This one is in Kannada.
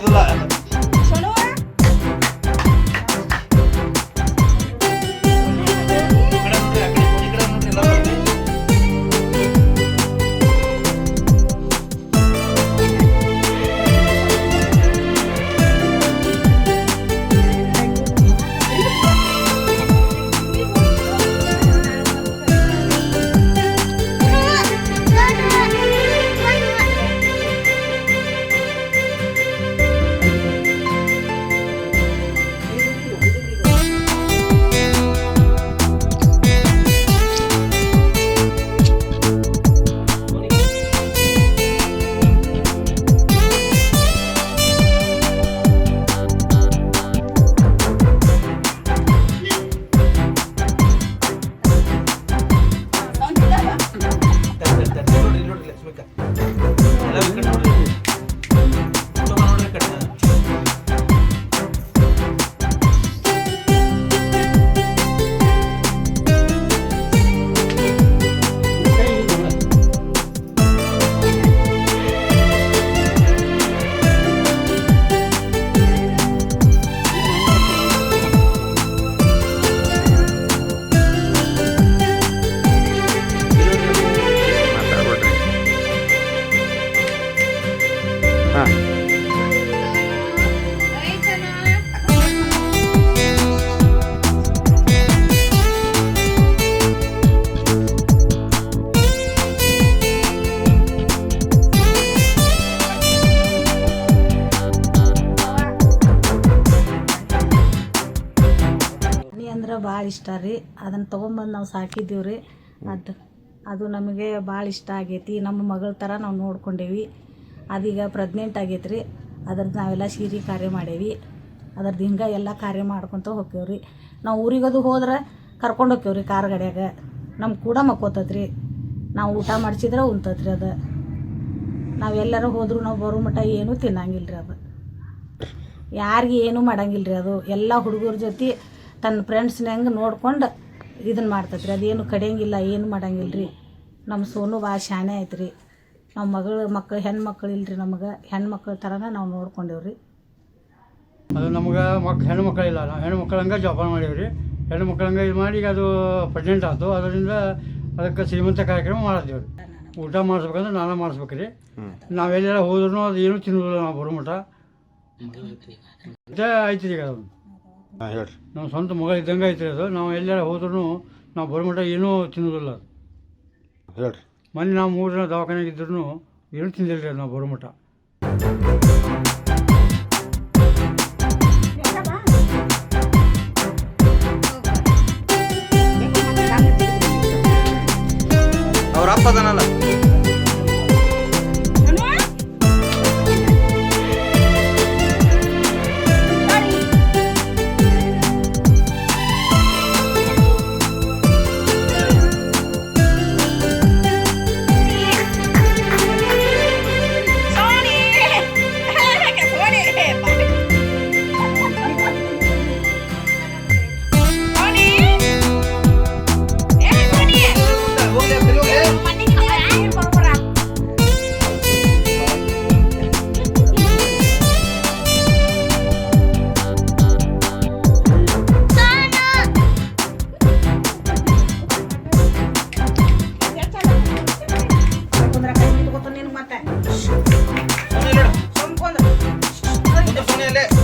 the you. ಅಂದ್ರೆ ಭಾಳ ಇಷ್ಟ ರೀ ಅದನ್ನು ತೊಗೊಂಬಂದು ನಾವು ಸಾಕಿದ್ದೀವಿ ರೀ ಅದು ಅದು ನಮಗೆ ಭಾಳ ಇಷ್ಟ ಆಗೈತಿ ನಮ್ಮ ಮಗಳ ಥರ ನಾವು ನೋಡ್ಕೊಂಡೇವಿ ಅದೀಗ ಪ್ರೆಗ್ನೆಂಟ್ ಆಗೈತೆ ರೀ ಅದ್ರದ್ದು ನಾವೆಲ್ಲ ಸೀರೆ ಕಾರ್ಯ ಮಾಡೇವಿ. ಅದ್ರದ್ದು ಹಿಂಗೆ ಎಲ್ಲ ಕಾರ್ಯ ಮಾಡ್ಕೊತ ಹೋಗ್ತೇವೆ ರೀ ನಾವು ಊರಿಗದು ಹೋದ್ರೆ ಕರ್ಕೊಂಡು ಹೋಗ್ತೇವೆ ರೀ ಕಾರ್ ಗಡಿಯಾಗ. ನಮ್ಮ ಕೂಡ ಮಕ್ಕೋತೈತೆ ರೀ ನಾವು ಊಟ ಮಾಡಿಸಿದ್ರೆ ಉಣ್ತೈತೆ ರೀ ಅದು. ನಾವು ಎಲ್ಲರೂ ಹೋದ್ರು ನಾವು ಬರೋ ಮಟ್ಟ ಏನೂ ತಿನ್ನಂಗಿಲ್ಲ ರೀ ಅದು. ಯಾರಿಗೆ ಏನೂ ಮಾಡಂಗಿಲ್ಲ ರೀ ಅದು. ಎಲ್ಲ ಹುಡುಗರ ಜೊತೆ ತನ್ನ ಫ್ರೆಂಡ್ಸ್ನಂಗೆ ನೋಡ್ಕೊಂಡು ಇದನ್ನು ಮಾಡ್ತೈತೆ ರೀ ಅದೇನು ಕಡಿಯಂಗಿಲ್ಲ, ಏನು ಮಾಡಂಗಿಲ್ಲ ರೀ ನಮ್ಮ ಸೋನು ಭಾಳ ಶಾನೆ ಐತೆ ರೀ ನಮ್ಮ ಮಗಳು ಮಕ್ಕಳು ಹೆಣ್ಮಕ್ಳು ಇಲ್ರಿ ನಮಗೆ. ಹೆಣ್ಮಕ್ಳ ಥರನ ನಾವು ನೋಡ್ಕೊಂಡೇವ್ರಿ. ಅದು ನಮ್ಗೆ ಮಕ್ ಹೆಣ್ಣು ಮಕ್ಕಳಿಲ್ಲ ನಾವು ಹೆಣ್ಣು ಮಕ್ಕಳಂಗೆ ಜೋಪಾನ ಮಾಡೀವಿ ರೀ ಹೆಣ್ಣು ಮಕ್ಕಳಂಗೆ ಇದು ಮಾಡಿ ಈಗ ಅದು ಪ್ರೆಗ್ನೆಂಟ್ ಆಯ್ತು ಅದರಿಂದ ಅದಕ್ಕೆ ಶ್ರೀಮಂತ ಕಾರ್ಯಕ್ರಮ ಮಾಡಿದ್ದೀವಿ ರೀ ಊಟ ಮಾಡಿಸ್ಬೇಕಂದ್ರೆ ನಾನೇ ಮಾಡಿಸ್ಬೇಕು ರೀ ನಾವೆಲ್ಲೆಲ್ಲ ಹೋದ್ರೂ ಅದು ಏನೂ ತಿನ್ನೋದಿಲ್ಲ ನಾವು ಬರೋ ಮಟ್ಟ ಮತ್ತೆ ಐತಿ ಈಗ ಅದು. ಹಾಂ ಹೇಳ್ರಿ. ನಮ್ಮ ಸ್ವಂತ ಮಗ ಇದ್ದಂಗೆ ಐತ್ರಿ ಅದು. ನಾವು ಎಲ್ಲೆಲ್ಲ ಹೋದ್ರೂ ನಾವು ಬರೋ ಮಟ್ಟ ಏನೂ ತಿನ್ನೋದಿಲ್ಲ. ಅದು ಹೇಳ್ರಿ. ಮೊನ್ನೆ ನಾವು ಮೂರು ದಿನ ದವಾಖಾನೆಗೆ ಇದ್ರೂ ಏನೂ ತಿಂದಿಲ್ಲ ರೀ ನಾವು ಬರೋ ಅವ್ರ ಅಪ್ಪ ಅದಾನಲ್ಲ? let's